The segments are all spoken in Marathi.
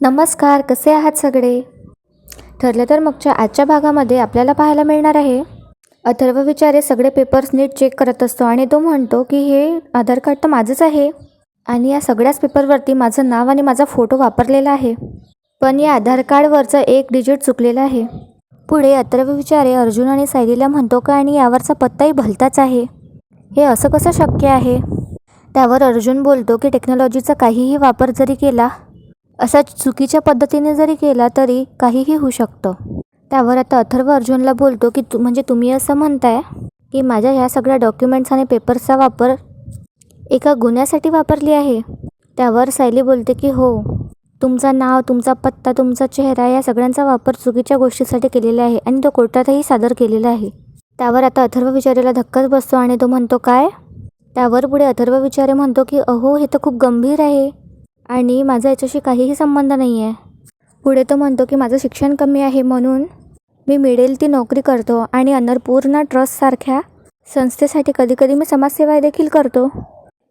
नमस्कार कसे आहात सगळे? ठरलं तर मगच्या आजच्या भागामध्ये आपल्याला पाहायला मिळणार आहे. अथर्व विचारे सगळे पेपर्स नीट चेक करत असतो आणि तो म्हणतो की हे आधार कार्ड तर माझंच आहे. आणि या सगळ्याच पेपरवरती माझं नाव आणि माझा फोटो वापरलेला आहे. पण या आधार कार्डवरचं एक डिजिट चुकलेलं आहे. पुढे अथर्व विचारे अर्जुन आणि सायलीला म्हणतो का आणि यावरचा पत्ताही भलताच आहे. हे असं कसं शक्य आहे? त्यावर अर्जुन बोलतो की टेक्नॉलॉजीचा काहीही वापर जरी केला असा चुकीच्या पद्धतीने जरी केला तरी काहीही होऊ शकतं. त्यावर आता अथर्व अर्जुनला बोलतो की तू म्हणजे तुम्ही असं म्हणताय की माझ्या ह्या सगळ्या डॉक्युमेंट्स आणि पेपर्सचा वापर एका गुन्ह्यासाठी वापरली आहे. त्यावर सायली बोलते की हो तुमचा नाव तुमचा पत्ता तुमचा चेहरा या सगळ्यांचा वापर चुकीच्या गोष्टीसाठी केलेला आहे आणि तो कोर्टातही सादर केलेला आहे. त्यावर आता अथर्व विचारेला धक्काच बसतो आणि तो म्हणतो काय? त्यावर पुढे अथर्व विचारे म्हणतो की अहो हे तर खूप गंभीर आहे. आणि माझा याच्याशी काहीही संबंध नाही आहे पुढे तो म्हणतो की माझं शिक्षण कमी आहे म्हणून मी मिळेल ती नोकरी करतो आणि अन्नपूर्णा ट्रस्टसारख्या संस्थेसाठी कधीकधी मी समाजसेवा देखील करतो.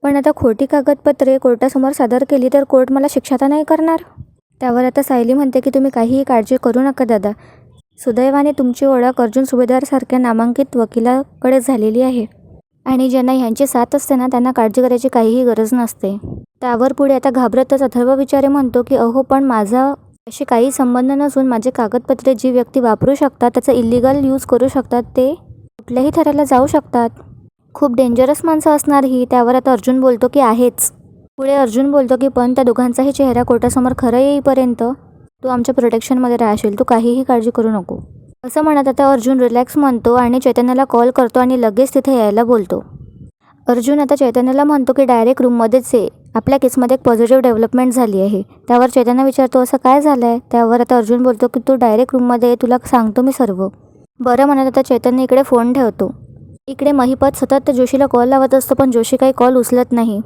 पण आता खोटी कागदपत्रे कोर्टासमोर सादर केली तर कोर्ट मला शिक्षा तर नाही करणार? त्यावर आता सायली म्हणते की तुम्ही काहीही काळजी करू नका दादा. सुदैवाने तुमची ओळख अर्जुन सुभेदारसारख्या नामांकित वकिलाकडे झालेली आहे. आणि ज्यांना ह्यांची साथ असते ना त्यांना काळजी करायची काहीही गरज नसते. त्यावर पुढे आता घाबरतच अथर्व विचारे म्हणतो की अहो पण माझा असे काही संबंध नसून माझे कागदपत्रे जी व्यक्ती वापरू शकतात त्याचा इलिगल यूज करू शकतात ते कुठल्याही थराला जाऊ शकतात. खूप डेंजरस माणसं असणार ही. त्यावर आता अर्जुन बोलतो की आहेच. पुढे अर्जुन बोलतो की पण त्या दोघांचाही चेहरा कोर्टासमोर खरं येईपर्यंत तू आमच्या प्रोटेक्शनमध्ये राहशील. तू काहीही काळजी करू नको. असं म्हणत आता अर्जुन रिलॅक्स म्हणतो आणि चैतन्याला कॉल करतो आणि लगेच तिथे यायला बोलतो. अर्जुन आता चैतन्याला म्हणतो की डायरेक्ट रूममध्येच ये. आपल्या केसमध्ये एक पॉझिटिव्ह डेव्हलपमेंट झाली आहे. त्यावर चैतन्य विचारतो असं काय झालं आहे त्यावर आता अर्जुन बोलतो की तू डायरेक्ट रूममध्ये ये तुला सांगतो मी सर्व. बरं म्हणत आता चैतन्य इकडे फोन ठेवतो. इकडे महिपत सतत जोशीला कॉल लावत असतो पण जोशी काही कॉल उचलत नाही.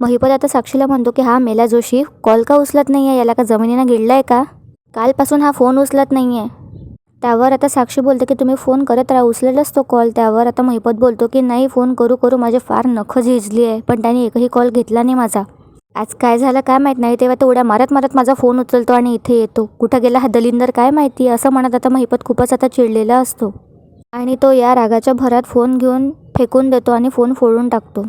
महिपत आता साक्षीला म्हणतो की हा मेला जोशी कॉल का उचलत नाही आहे याला का जमिनीनं गिळला आहे का? कालपासून हा फोन उचलत नाही आहे त्यावर आता साक्षी बोलते की तुम्ही फोन करत राहा. उचलेलच तो कॉल त्यावर आता महिपत बोलतो की नाही फोन करू करू. माझे फार नखं झिजली आहे पण त्याने एकही कॉल घेतला नाही माझा. आज काय झालं काय माहीत नाही. तेव्हा तो उड्या मारत मारत माझा फोन उचलतो आणि इथे येतो. कुठं गेला हा दलिंदर काय माहिती? असं म्हणत आता महिपत खूपच आता चिडलेला असतो. आणि तो या रागाच्या भरात फोन घेऊन फेकून देतो आणि फोन फोडून टाकतो.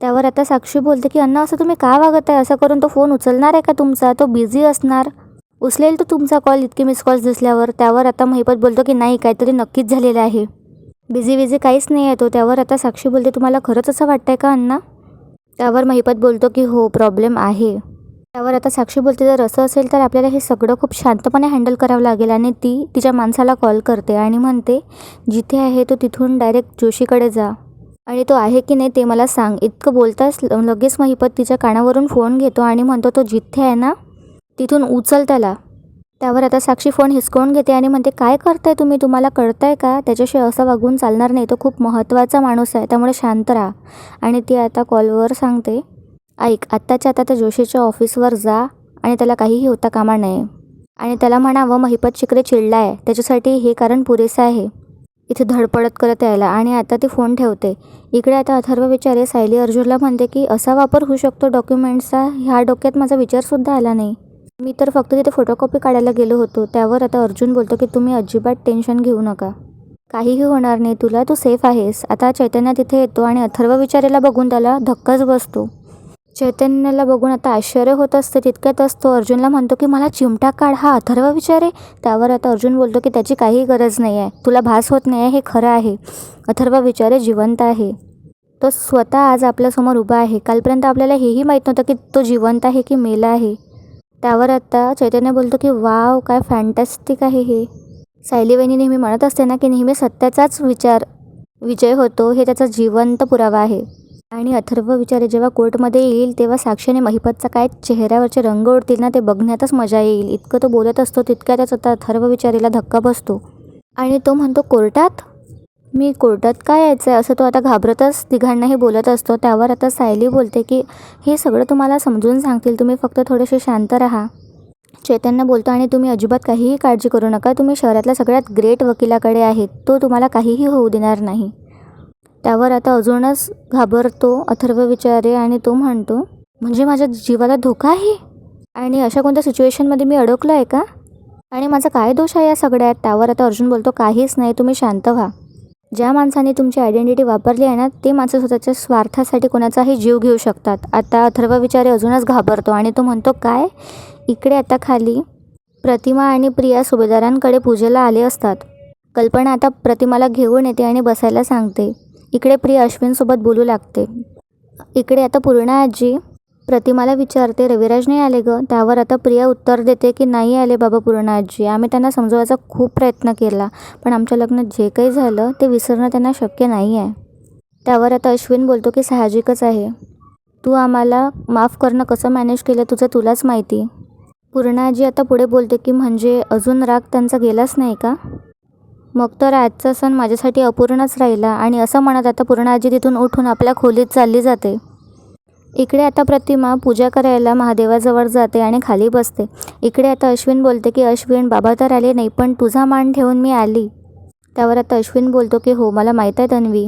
त्यावर आता साक्षी बोलते की अण्णा असं तुम्ही का वागत आहे असं करून तो फोन उचलणार आहे का तुमचा? तो बिझी असणार. उचलेल तो तुमचा कॉल इतके मिस कॉल्स दिसल्यावर त्यावर आता महिपत बोलतो की नाही काहीतरी नक्कीच झालेलं आहे. बिझी बिझी काहीच नाही आहे तो. त्यावर आता साक्षी बोलते तुम्हाला खरंच असं वाटतंय का अण्णा? त्यावर महिपत बोलतो की हो प्रॉब्लेम आहे. त्यावर आता साक्षी बोलते जर असं असेल तर आपल्याला हे सगळं खूप शांतपणे हँडल करावं लागेल. आणि ती तिच्या माणसाला कॉल करते आणि म्हणते जिथे आहे तो तिथून डायरेक्ट जोशीकडे जा. आणि तो आहे की नाही ते मला सांग. इतकं बोलताच ल- लगेच महिपत तिच्या कानावरून फोन घेतो आणि म्हणतो तो जिथे आहे ना तिथून उचल त्याला त्यावर आता साक्षी फोन हिसकवून घेते आणि म्हणते काय करताय तुम्ही? तुम्हाला कळतंय का? त्याच्याशी असं वागून चालणार नाही. तो खूप महत्त्वाचा माणूस आहे. त्यामुळे शांत राहा. आणि ती आता कॉलवर सांगते ऐक आत्ताच्या आता त्या जोशीच्या ऑफिसवर जा आणि त्याला काहीही होता कामा नये. आणि त्याला म्हणावं महिपत शिकरे चिडला आहे त्याच्यासाठी हे कारण पुरेसं आहे. इथे धडपडत करत यायला आणि आता ती फोन ठेवते. इकडे आता अथर्व विचारे सायली अर्जुनला म्हणते की असा वापर होऊ शकतो? डॉक्युमेंट्सचा? ह्या डोक्यात माझा विचारसुद्धा आला नाही. मी तर फक्त तिथे फोटोकॉपी काढायला गेलो होतो. त्यावर आता अर्जुन बोलतो की तुम्ही अजिबात टेन्शन घेऊ नका. काहीही होणार नाही. तुला तू सेफ आहेस. आता चैतन्य तिथे येतो आणि अथर्व विचारेला बघून त्याला धक्काच बसतो. चैतन्याला बघून आता आश्चर्य होत असते. तितक्यातच असतो. अर्जुनला म्हणतो की मला चिमटा काढ. हा अथर्व विचारे. त्यावर आता अर्जुन बोलतो की त्याची काही गरज नाही आहे तुला भास होत नाही आहे हे खरं आहे. अथर्व विचारे जिवंत आहे. तो स्वतः आज आपल्यासमोर उभा आहे. कालपर्यंत आपल्याला हेही माहीत नव्हतं की तो जिवंत आहे की मेला आहे. त्यावर आता चैतन्य बोलतो की वाव काय फॅन्टॅस्टिक आहे हे. सायली वहिनी नेहमी म्हणत असते ना की नेहमी सत्याचाच विचार विजय होतो हे त्याचा जिवंत पुरावा आहे. आणि अथर्व विचारे जेव्हा कोर्टमध्ये येईल तेव्हा साक्षीने महिपतचा काय चेहऱ्यावरचे रंग उडतील ना ते बघण्यातच मजा येईल. इतकं तो बोलत असतो तितक्या त्याच आता अथर्व विचारेला धक्का बसतो. आणि तो म्हणतो कोर्टात? मी कोर्टात काय यायचं आहे असं तो आता घाबरतच तिघांनाही बोलत असतो. त्यावर आता सायली बोलते की हे सगळं तुम्हाला समजून सांगतील. तुम्ही फक्त थोडेसे शांत राहा. चैतन्य बोलतो आणि तुम्ही अजिबात काहीही काळजी करू नका. तुम्ही शहरातल्या सगळ्यात ग्रेट वकिलाकडे आहेत. तो तुम्हाला काहीही होऊ देणार नाही. त्यावर आता अजूनच घाबरतो अथर्व विचारे आणि तो म्हणतो म्हणजे माझ्या जीवाला धोका आहे? आणि अशा कोणत्या सिच्युएशनमध्ये मी अडकलो आहे का? आणि माझा काय दोष आहे या सगळ्यात? त्यावर आता अर्जुन बोलतो काहीच नाही. तुम्ही शांत व्हा. ज्या माणसाने तुमची आयडेंटिटी वापरली आहे ना ते माणसं स्वतःच्या स्वार्थासाठी कोणाचाही जीव घेऊ शकतात. आता अथर्व विचारे अजूनच घाबरतो आणि तो म्हणतो काय? इकडे आता खाली प्रतिमा आणि प्रिया सुभेदारांकडे पूजेला आले असतात. कल्पना आता प्रतिमाला घेऊन येते आणि बसायला सांगते. इकडे प्रिया अश्विनसोबत बोलू लागते. इकडे आता पूर्णा आजी प्रतिमाला विचारते रविराज नाही आले ग? त्यावर आता प्रिया उत्तर देते की नाही आले बाबा पूर्ण आजी आम्ही त्यांना समजवायचा खूप प्रयत्न केला पण आमच्या लग्नात जे काही झालं ते विसरणं त्यांना शक्य नाही आहे. त्यावर आता अश्विन बोलतो की साहजिकच आहे. तू आम्हाला माफ करणं कसं मॅनेज केलं तुझं तुलाच माहिती. पूर्णाजी आता पुढे बोलते की म्हणजे अजून राग त्यांचा गेलाच नाही का? मग तर आजचा सण माझ्यासाठी अपूर्णच राहिला आणि असं म्हणत आता पूर्णाजी तिथून उठून आपल्या खोलीत चालली जाते. इकडे आता प्रतिमा पूजा करायला महादेवाजवळ जाते आणि खाली बसते. इकडे आता अश्विन बोलते की अश्विन बाबा तर आले नाही पण तुझा मान ठेवून मी आली. त्यावर आता अश्विन बोलतो की हो मला माहीत आहे तन्वी.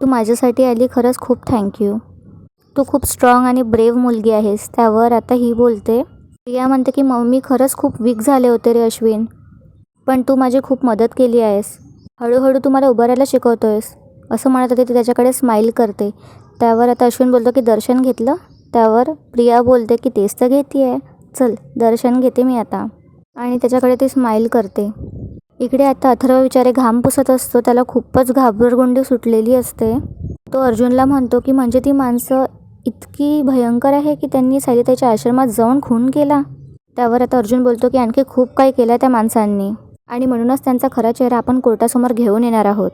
तू माझ्यासाठी आली खरंच खूप थँक्यू तू खूप स्ट्रॉंग आणि ब्रेव्ह मुलगी आहेस. त्यावर आता ही बोलते. प्रिया म्हणते की मम्मी खरंच खूप वीक झाले होते रे अश्विन. पण तू माझी खूप मदत केली आहेस. हळूहळू तू मला उभं राहायला शिकवतोयस. असं म्हणत होते ती त्याच्याकडे स्माईल करते. त्यावर आता अश्विन बोलतो की दर्शन घेतलं. त्यावर प्रिया बोलते की तेच तर घेते आहे चल दर्शन घेते मी आता. आणि त्याच्याकडे ती स्माईल करते. इकडे आता अथर्व विचारे घाम पुसत असतो. त्याला खूपच घाबरगुंडी सुटलेली असते. तो अर्जुनला म्हणतो की म्हणजे ती माणसं इतकी भयंकर आहे की त्यांनी सायलिताच्या आश्रमात जाऊन खून केला? त्यावर आता अर्जुन बोलतो की आणखी खूप काही केलं त्या माणसांनी. आणि म्हणूनच त्यांचा खरा चेहरा आपण कोर्टासमोर घेऊन येणार आहोत.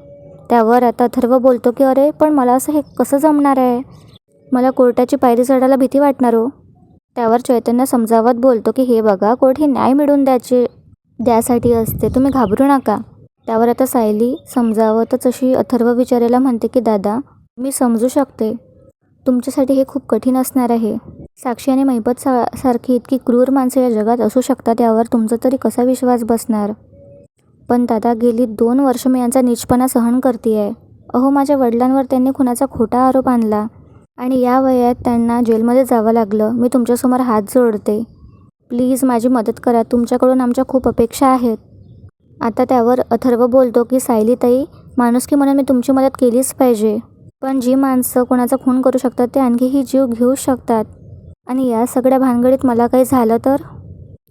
त्यावर आता अथर्व बोलतो की अरे पण मला असं हे कसं जमणार आहे? मला कोर्टाची पायरी चढायला भीती वाटणार हो. त्यावर चैतन्य समजावत बोलतो की हे बघा कोर्ट हे न्याय मिळवून द्यायची द्यासाठी असते तुम्ही घाबरू नका. त्यावर आता सायली समजावतच अशी अथर्व विचारायला म्हणते की दादा मी समजू शकते. तुमच्यासाठी हे खूप कठीण असणार आहे. साक्षी आणि महिपत सा सारखी इतकी क्रूर माणसं या जगात असू शकतात यावर तुमचा तरी कसा विश्वास बसणार? पण दादा गेली दोन वर्ष मी यांचा नीचपणा सहन करते आहे अहो माझ्या वडिलांवर त्यांनी खुनाचा खोटा आरोप आणला आणि या वयात त्यांना जेलमध्ये जावं लागलं. मी तुमच्यासमोर हात जोडते. प्लीज माझी मदत करा. तुमच्याकडून आमच्या खूप अपेक्षा आहेत. आता त्यावर अथर्व बोलतो की सायलीताई माणुसकी म्हणून मी तुमची मदत केलीच पाहिजे. पण जी माणसं कोणाचा खून करू शकतात ते आणखीही जीव घेऊ शकतात. आणि या सगळ्या भानगडीत मला काही झालं तर?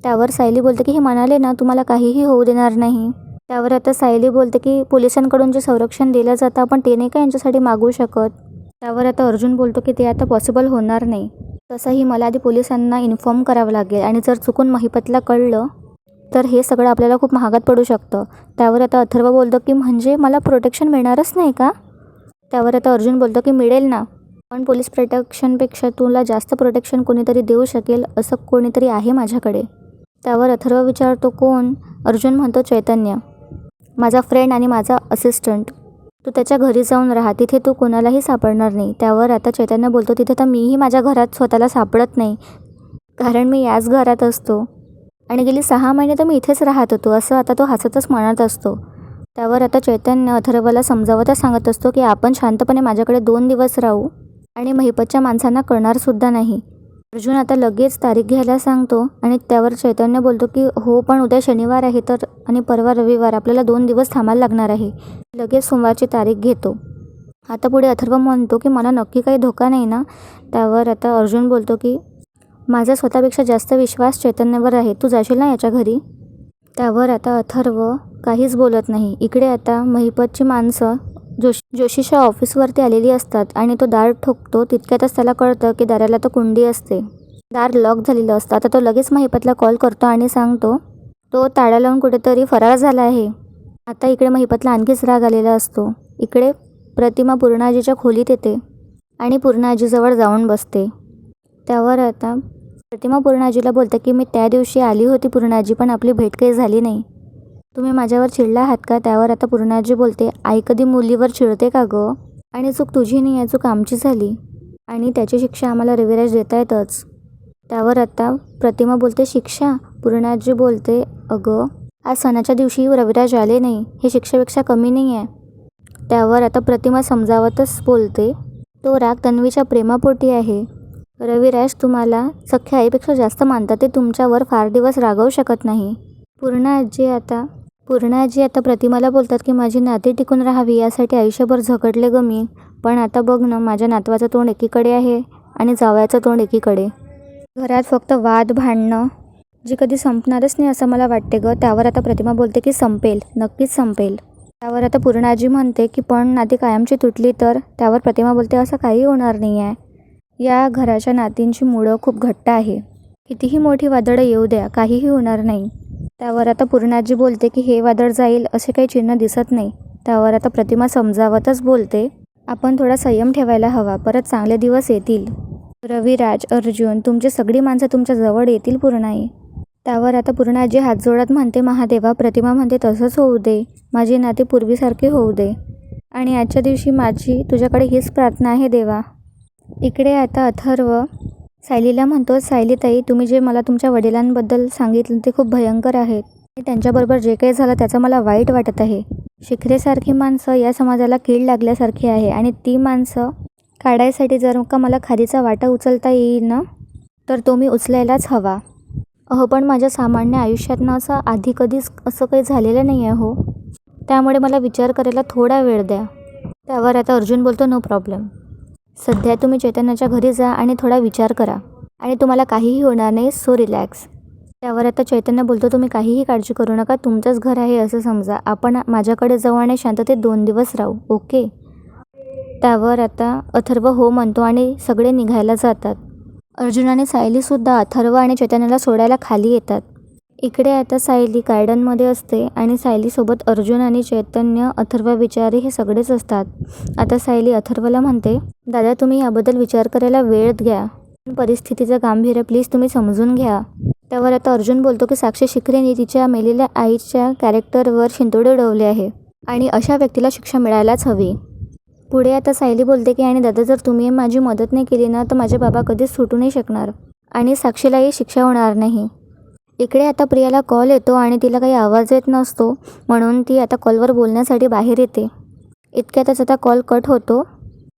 त्यावर सायली बोलते की हे म्हणाले ना तुम्हाला काहीही होऊ देणार नाही. त्यावर आता सायली बोलते की पोलिसांकडून जे संरक्षण दिलं जातं आपण ते नाही का यांच्यासाठी मागू शकत? त्यावर आता अर्जुन बोलतो की ते आता पॉसिबल होणार नाही. तसंही मला आधी पोलिसांना इन्फॉर्म करावं लागेल आणि जर चुकून महिपतला कळलं तर हे सगळं आपल्याला खूप महागात पडू शकतं. त्यावर आता अथर्व बोलतो की म्हणजे मला प्रोटेक्शन मिळणारच नाही का? त्यावर आता अर्जुन बोलतो की मिळेल ना. पण पोलीस प्रोटेक्शनपेक्षा तुला जास्त प्रोटेक्शन कोणीतरी देऊ शकेल असं कोणीतरी आहे माझ्याकडे. त्यावर अथर्व विचारतो कोण? अर्जुन म्हणतो चैतन्य. माझा फ्रेंड आणि माझा असिस्टंट तू त्याच्या घरी जाऊन राहा. तिथे तू कोणालाही सापडणार नाही. त्यावर आता चैतन्य बोलतो तिथे तर मीही माझ्या घरात स्वतःला सापडत नाही. कारण मी याच घरात असतो. आणि गेली सहा महिने तर मी इथेच राहत होतो. असं आता तो हसतच म्हणत असतो. त्यावर आता चैतन्य अथर्वला समजावतच सांगत असतो की आपण शांतपणे माझ्याकडे दोन दिवस राहू. आणि महिपतच्या माणसांना कळणारसुद्धा नाही. अर्जुन आता लगेच तारीख घ्यायला सांगतो आणि त्यावर चैतन्य बोलतो की हो पण उद्या शनिवार आहे तर आणि परवा रविवार आपल्याला दोन दिवस थांबायला लागणार आहे. लगेच सोमवारची तारीख घेतो. आता पुढे अथर्व म्हणतो की मला नक्की काही धोका नाही ना? त्यावर आता अर्जुन बोलतो की माझा स्वतःपेक्षा जास्त विश्वास चैतन्यावर आहे. तू जाशील ना याच्या घरी? त्यावर आता अथर्व काहीच बोलत नाही. इकडे आता महिपतची माणसं जोश जोशीच्या ऑफिसवरती आलेली असतात आणि तो दार ठोकतो. तितक्यातच त्याला कळतं की दाराला तर कुंडी असते. दार लॉक झालेलं असतं. आता तो लगेच महिपतला कॉल करतो आणि सांगतो तो ताळा लावून कुठेतरी फरार झाला आहे. आता इकडे महिपतला आणखीच राग आलेला असतो. इकडे प्रतिमा पूर्णाजीच्या खोलीत येते आणि पूर्णाजीजवळ जाऊन बसते. त्यावर आता प्रतिमा पूर्णाजीला बोलते की मी त्या दिवशी आली होती पूर्णाजी पण आपली भेट काही झाली नाही. तुम्ही माझ्यावर चिडला आहात का? त्यावर आता पूर्णाजी बोलते आई कधी मुलीवर चिडते का गं? आणि चूक तुझी नाही आहे चूक आमची झाली. आणि त्याची शिक्षा आम्हाला रविराज देता येतच. त्यावर आता प्रतिमा बोलते शिक्षा? पूर्णाजी बोलते अगं आज सणाच्या दिवशी रविराज आले नाही. हे शिक्षेपेक्षा कमी नाही आहे. त्यावर आता प्रतिमा समजावतच बोलते तो राग तन्वीच्या प्रेमापोटी आहे. रविराज तुम्हाला सख्या आईपेक्षा जास्त मानतात ते तुमच्यावर फार दिवस रागवू शकत नाही. पूर्ण आजी आता पूर्णाजी आता प्रतिमाला बोलतात की माझी नाती टिकून राहावी यासाठी आयुष्यभर झगडले ग मी. पण आता बघ ना माझ्या नातवाचं तोंड एकीकडे आहे आणि जावयाचं तोंड एकीकडे. घरात फक्त वाद भांडणं. जी कधी संपणारच नाही असं मला वाटते ग. त्यावर आता प्रतिमा बोलते की संपेल. नक्कीच संपेल. त्यावर आता पूर्णाजी म्हणते की पण नाती कायमची तुटली तर? त्यावर प्रतिमा बोलते असं काही होणार नाही आहे या घराच्या नातींची मुळं खूप घट्ट आहे. कितीही मोठी वादळं येऊ द्या काहीही होणार नाही. त्यावर आता पूर्णाजी बोलते की हे वादळ जाईल असे काही चिन्ह दिसत नाही. त्यावर आता प्रतिमा समजावतच बोलते आपण थोडा संयम ठेवायला हवा परत चांगले दिवस येतील. रविराज अर्जुन तुमची सगळी माणसं तुमच्या जवळ येतील पूर्णाई. त्यावर आता पूर्णाजी हात जोडत म्हणते महादेवा प्रतिमा म्हणते तसंच होऊ दे. माझी नाती पूर्वीसारखी होऊ दे. आणि आजच्या दिवशी माझी तुझ्याकडे हीच प्रार्थना आहे देवा. इकडे आता अथर्व सायलीला म्हणतो सायलीताई तुम्ही जे मला तुमच्या वडिलांबद्दल सांगितलं ते खूप भयंकर आहेत आणि त्यांच्याबरोबर जे काही झालं त्याचं मला वाईट वाटत आहे. शिखरेसारखी माणसं या समाजाला कीड लागल्यासारखी आहे. आणि ती माणसं काढायसाठी जर का मला खारीचा वाटा उचलता येईल ना तर तो मी उचलायलाच हवा. अहो पण माझ्या सामान्य आयुष्यातनं असं आधी कधीच असं काही झालेलं नाही आहे हो. त्यामुळे मला विचार करायला थोडा वेळ द्या. त्यावर आता अर्जुन बोलतो नो प्रॉब्लेम. सध्या तुम्ही चैतन्याच्या घरी जा आणि थोडा विचार करा. आणि तुम्हाला काहीही होणार नाही सो रिलॅक्स त्यावर आता चैतन्य बोलतो तुम्ही काहीही काळजी करू नका तुमचंच घर आहे असं समजा. आपण माझ्याकडे जाऊ आणि शांततेत दोन दिवस राहू ओके? त्यावर आता अथर्व हो म्हणतो आणि सगळे निघायला जातात. अर्जुनाने सायलीसुद्धा अथर्व आणि चैतन्याला सोडायला खाली येतात. इकडे आता सायली गार्डनमध्ये असते आणि सायलीसोबत अर्जुन आणि चैतन्य अथर्व विचारी हे सगळेच असतात. आता सायली अथर्वला म्हणते दादा तुम्ही याबद्दल विचार करायला वेळ घ्या परिस्थितीचं गांभीर्य प्लीज तुम्ही समजून घ्या. त्यावर आता अर्जुन बोलतो की साक्षी शिखरेने तिच्या मेलेल्या आईच्या कॅरेक्टरवर शिंतोडे उडवले आहे आणि अशा व्यक्तीला शिक्षा मिळायलाच हवी. पुढे आता सायली बोलते की आणि दादा जर तुम्ही माझी मदत नाही केली ना तर माझे बाबा कधीच सुटू नाही शकणार आणि साक्षीलाही शिक्षा होणार नाही. इकडे आता प्रियाला कॉल येतो आणि तिला काही आवाज येत नसतो म्हणून ती आता कॉलवर बोलण्यासाठी बाहेर येते. इतक्यातच आता कॉल कट होतो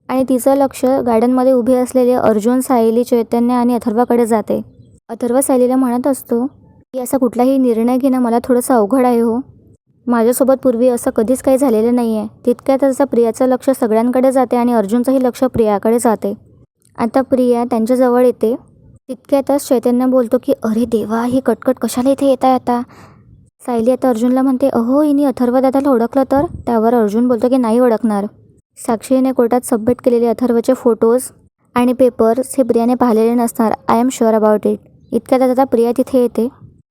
आणि तिचं लक्ष गार्डनमध्ये उभे असलेले अर्जुन सायली चैतन्य आणि अथर्वाकडे जाते. अथर्व सायलीला म्हणत असतो की असा कुठलाही निर्णय घेणं मला थोडंसं अवघड आहे हो. माझ्यासोबत पूर्वी असं कधीच काही झालेलं नाही आहे तितक्यातच आता प्रियाचं लक्ष सगळ्यांकडे जाते आणि अर्जुनचंही लक्ष प्रियाकडे जाते. आता प्रिया त्यांच्याजवळ येते. तितक्यातच चैतन्य बोलतो की अरे देवा ही कटकट कशाला इथे येत आहे आता? सायली आता अर्जुनला म्हणते अहो हिने अथर्व दादाला ओळखलं तर? त्यावर अर्जुन बोलतो की नाही ओळखणार. साक्षीने कोर्टात सबमिट केलेले अथर्वचे फोटोज आणि पेपर्स हे प्रियाने पाहिलेले नसणार. I am sure about it इतक्यात आता प्रिया तिथे येते.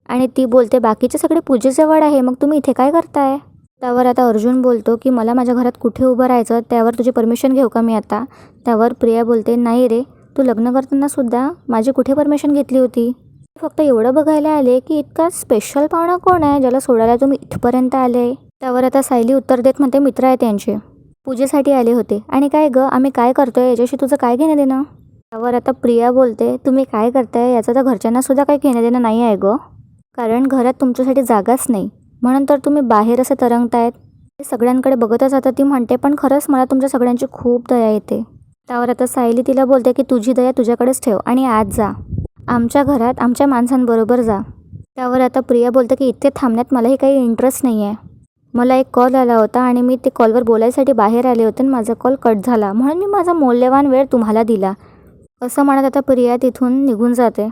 आणि ती बोलते बाकीचे सगळे पूजेजवळ आहे मग तुम्ही इथे काय करताय? त्यावर आता अर्जुन बोलतो की मला माझ्या घरात कुठे उभं राहायचं? त्यावर तुझी परमिशन घेऊ का मी आता? त्यावर प्रिया बोलते नाही रे तू लग्न करताना सुद्धा माझी कुठे परमिशन घेतली होती? फक्त एवढं बघायला आले की इतका स्पेशल पाहुणा कोण आहे ज्याला सोडायला तुम्ही इथपर्यंत आले? त्यावर आता सायली उत्तर देत म्हणते मित्र आहे त्यांचे. पूजेसाठी आले होते. आणि काय ग? आम्ही काय करतोय? याच्याशी तुझं काय घेणं देणं? त्यावर आता प्रिया बोलते तुम्ही काय करताय? याचं तर घरच्यांना सुद्धा काही घेणं देणं नाही आहे ग. कारण घरात तुमच्यासाठी जागाच नाही. म्हणून तर तुम्ही बाहेर असं तरंगतायत. ते सगळ्यांकडे बघतच आता ती म्हणते पण खरंच मला तुमच्या सगळ्यांची खूप दया येते. त्यावर आता सायली तिला बोलते की तुझी दया तुझ्याकडेच ठेव आणि आज जा. आमच्या घरात आमच्या माणसांबरोबर जा. त्यावर आता प्रिया बोलते की इथे थांबण्यात मलाही काही इंटरेस्ट नाही आहे मला एक कॉल आला होता आणि मी ते कॉलवर बोलायसाठी बाहेर आले होते आणि माझा कॉल कट झाला. म्हणून मी माझा मौल्यवान वेळ तुम्हाला दिला. असं म्हणत आता प्रिया तिथून निघून जाते.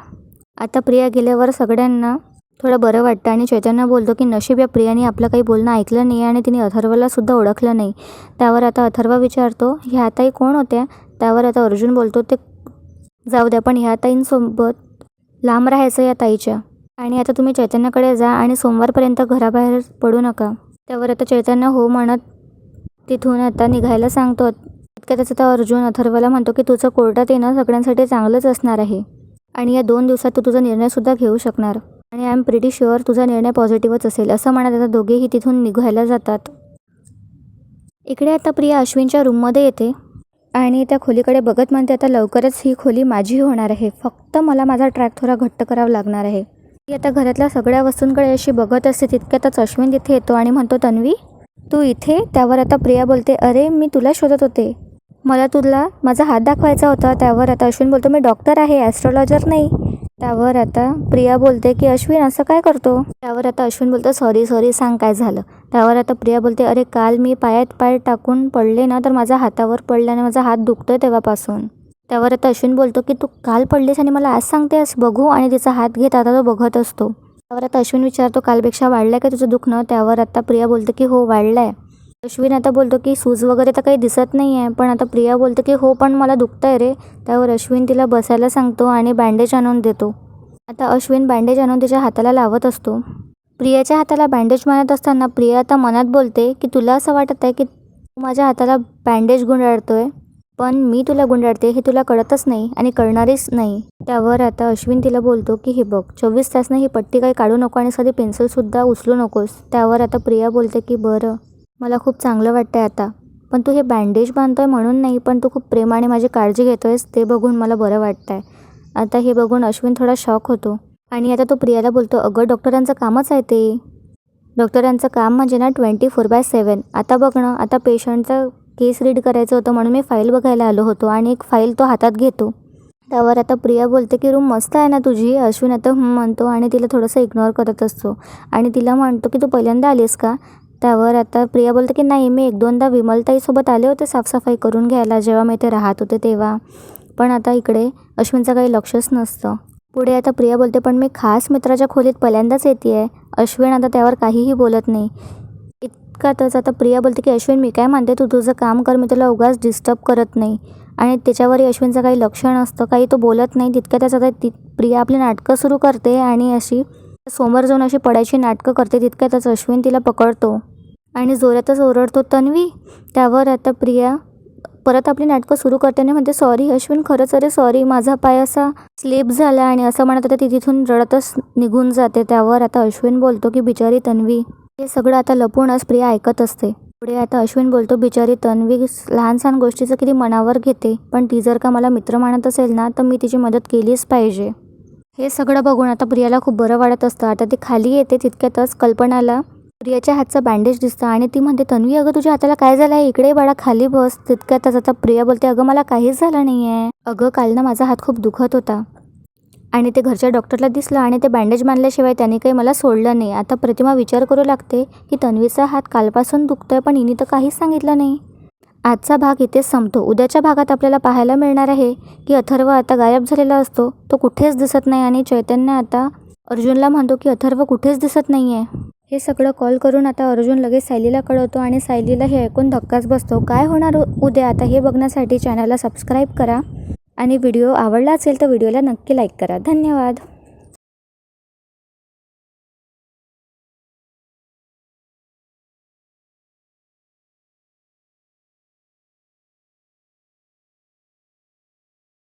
आता प्रिया गेल्यावर सगळ्यांना थोडं बरं वाटतं आणि चैतन्य बोलतो की नशीब या प्रियाने आपलं काही बोलणं ऐकलं नाही आणि तिने अथर्वला सुद्धा ओळखलं नाही. त्यावर आता अथर्व विचारतो ह्या आताही कोण होत्या? त्यावर आता अर्जुन बोलतो ते जाऊ द्या पण ह्या ताईंसोबत लांब राहायचं या ताईच्या. आणि आता तुम्ही चैतन्याकडे जा आणि सोमवारपर्यंत घराबाहेर पडू नका. त्यावर आता चैतन्य हो म्हणत तिथून आता निघायला सांगतो. इतक्यातच आता अर्जुन अथर्वला म्हणतो की तुझं कोर्टात येणं सगळ्यांसाठी चांगलंच असणार आहे. आणि या दोन दिवसात तू तुझा निर्णयसुद्धा घेऊ शकणार. आणि आय एम प्रिटी शुअर तुझा निर्णय पॉझिटिव्हच असेल असं म्हणत आता दोघेही तिथून निघायला जातात. इकडे आता प्रिया अश्विनच्या रूममध्ये येते. आणि त्या खोलीकडे बघत म्हणते आता लवकरच ही खोली माझी होणार आहे. फक्त मला माझा ट्रॅक थोडा घट्ट करावा लागणार आहे. ती आता घरातल्या सगळ्या वस्तूंकडे अशी बघत असते तितक्यातच अश्विन तिथे येतो आणि म्हणतो तन्वी तू इथे? त्यावर आता प्रिया बोलते अरे मी तुला शोधत होते. मला तुला माझा हात दाखवायचा होता. त्यावर आता अश्विन बोलतो मी डॉक्टर आहे ॲस्ट्रॉलॉजर नाही. त्यावर आता प्रिया बोलते की अश्विन असं काय करतो? त्यावर आता अश्विन बोलतो सॉरी सॉरी सांग काय झालं. त्यावर आता प्रिया बोलते अरे काल मी पायात पाय टाकून पडले ना तर माझा हातावर पडल्याने माझा हात दुखतोय तेव्हापासून. त्यावर आता अश्विन बोलतो की तू काल पडलीस आणि मला आज सांगतेस बघू आणि तिचा हात घेत आता तो बघत असतो. त्यावर आता अश्विन विचारतो कालपेक्षा वाढलं का तुझं दुखणं? त्यावर आता प्रिया बोलते की हो वाढलं आहे अश्विन आता बोलतो की सूज वगैरे तर काही दिसत नाही आहे पण आता प्रिया बोलते की हो पण मला दुखतं आहे रे. त्यावर अश्विन तिला बसायला सांगतो आणि बँडेज आणून देतो. आता अश्विन बँडेज आणून तिच्या हाताला लावत असतो. प्रियाच्या हाताला बँडेज मारत असताना प्रिया आता मनात बोलते की तुला असं वाटत आहे की तू माझ्या हाताला बँडेज गुंडाळतोय पण मी तुला गुंडाळते हे तुला कळतच नाही आणि कळणारच नाही. त्यावर आता अश्विन तिला बोलतो की हे बघ चोवीस तासनं ही पट्टी काही काढू नको आणि साधी पेन्सिलसुद्धा उचलू नकोस. त्यावर आता प्रिया बोलते की बरं. मला खूप चांगलं वाटतंय आता. पण तू हे बँडेज बांधतोय म्हणून नाही पण तू खूप प्रेमाने माझी काळजी घेतोयस ते बघून मला बरं वाटतंय. आता हे बघून अश्विन थोडा शॉक होतो. आणि आता तो प्रियाला बोलतो अगं डॉक्टरांचं कामच आहे ते. डॉक्टरांचं काम म्हणजे ना ट्वेंटी फोर बाय सेवन आता बघणं आता पेशंटचं केस रीड करायचं होतं म्हणून मी फाईल बघायला आलो होतो आणि एक फाईल तो हातात घेतो. त्यावर आता प्रिया बोलते की रूम मस्त आहे ना तुझी? अश्विन आता म्हणतो आणि तिला थोडंसं इग्नोर करत असतो. आणि तिला म्हणतो की तू पहिल्यांदा आलीस का? त्यावर आता प्रिया बोलते की नाही मी एक दोनदा विमलताईसोबत आले होते साफसफाई करून घ्यायला जेव्हा मी ते राहत होते तेव्हा. पण आता इकडे अश्विनचं काही लक्षच नसतं. पुढे आता प्रिया बोलते पण मी खास मित्राच्या खोलीत पहिल्यांदाच येते आहे अश्विन आता त्यावर काहीही बोलत नाही. इतकातच आता प्रिया बोलते की अश्विन मी काय मानते तू तुझं काम कर मी तुला उगाच डिस्टर्ब करत नाही. आणि त्याच्यावरही अश्विनचं काही लक्ष नसतं काही तो बोलत नाही. तितक्या त्याचा ती प्रिया आपली नाटकं सुरू करते आणि अशी समोर जाऊन अशी पडायची नाटकं करते तितक्यातच अश्विन तिला पकडतो. आणि जोरातच ओरडतो तन्वी त्यावर आता प्रिया परत आपली नाटकं सुरू करते आणि म्हणते सॉरी अश्विन खरंच अरे सॉरी माझा पाय असा स्लिप झाला आणि असं म्हणत आता ती तिथून रडतच निघून जाते. त्यावर आता अश्विन बोलतो की बिचारी तन्वी हे सगळं आता लपूनच प्रिया ऐकत असते. पुढे आता अश्विन बोलतो बिचारी तन्वी लहान सहान गोष्टीचं किती मनावर घेते पण ती जर का मला मित्र मानत असेल ना तर मी तिची मदत केलीच पाहिजे. हे सगळं बघून आता प्रियाला खूप बरं वाटत असतं. आता ती खाली येते तितक्यातच कल्पनाला. प्रियाच्या हातचं बँडेज दिसतं आणि ती म्हणते तन्वी अगं तुझ्या हाताला काय झालं आहे? इकडे बाळा खाली बस. तितक्यातच आता प्रिया बोलते अगं मला काहीच झालं नाही आहे अगं काल ना माझा हात खूप दुखत होता. आणि ते घरच्या डॉक्टरला दिसलं आणि ते बँडेज बांधल्याशिवाय त्याने काही मला सोडलं नाही. आता प्रतिमा विचार करू लागते की तन्वीचा हात कालपासून दुखतोय पण हिने तर काहीच सांगितलं नाही. आजचा भाग इथेच संपतो. उद्याच्या भागात आपल्याला पाहायला मिळणार आहे की अथर्व आता गायब झालेला असतो. तो कुठेच दिसत नाही आणि चैतन्य आता अर्जुनला म्हणतो की अथर्व कुठेच दिसत नाही आहे हे सगळं कॉल करून आता अर्जुन लगेच सायलीला कळवतो आणि सायलीला हे ऐकून धक्काच बसतो. काय होणार उद्या? आता हे बघण्यासाठी चॅनलला सबस्क्राईब करा. आणि व्हिडिओ आवडला असेल तर व्हिडिओला नक्की लाईक करा. धन्यवाद.